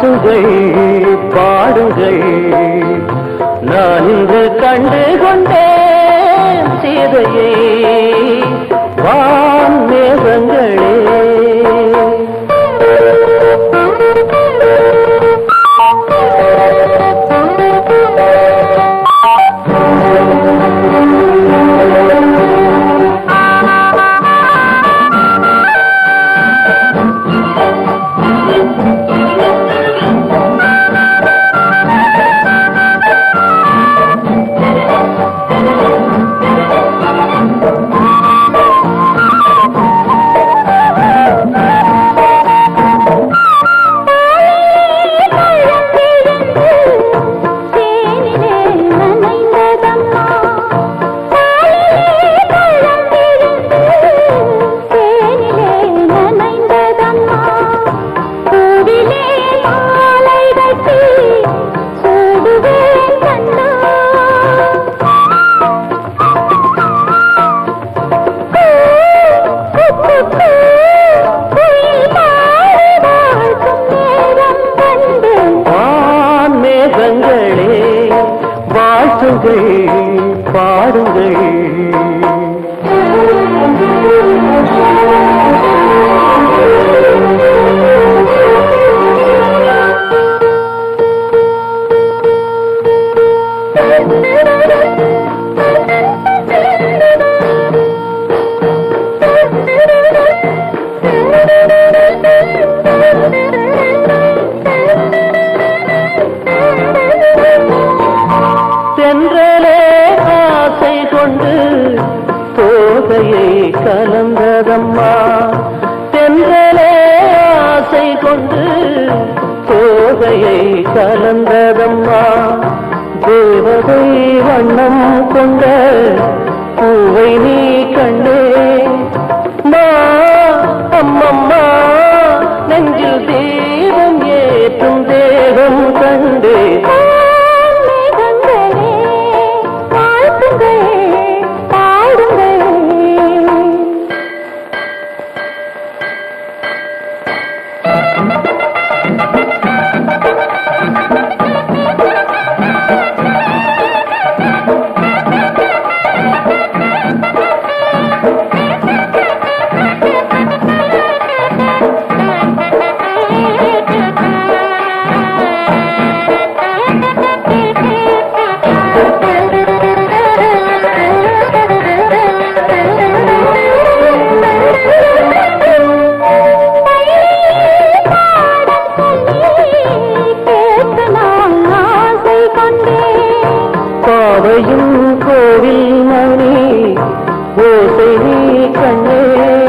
வாழ்த்துகள் பாடுகை நான் இன்று கண்டு கொண்டேன் சீதையை. வான் மேகங்களே மேகங்களே வாழ்த்துகள் பாடுங்கள். கலந்ததம்மா. தென்றலே ஆசை கொண்டு தோகையை கலந்ததம்மா. தேவதை வண்ணம் கொண்ட பாவையும் கோவில் மணி ஓசை நீ கண்ணே.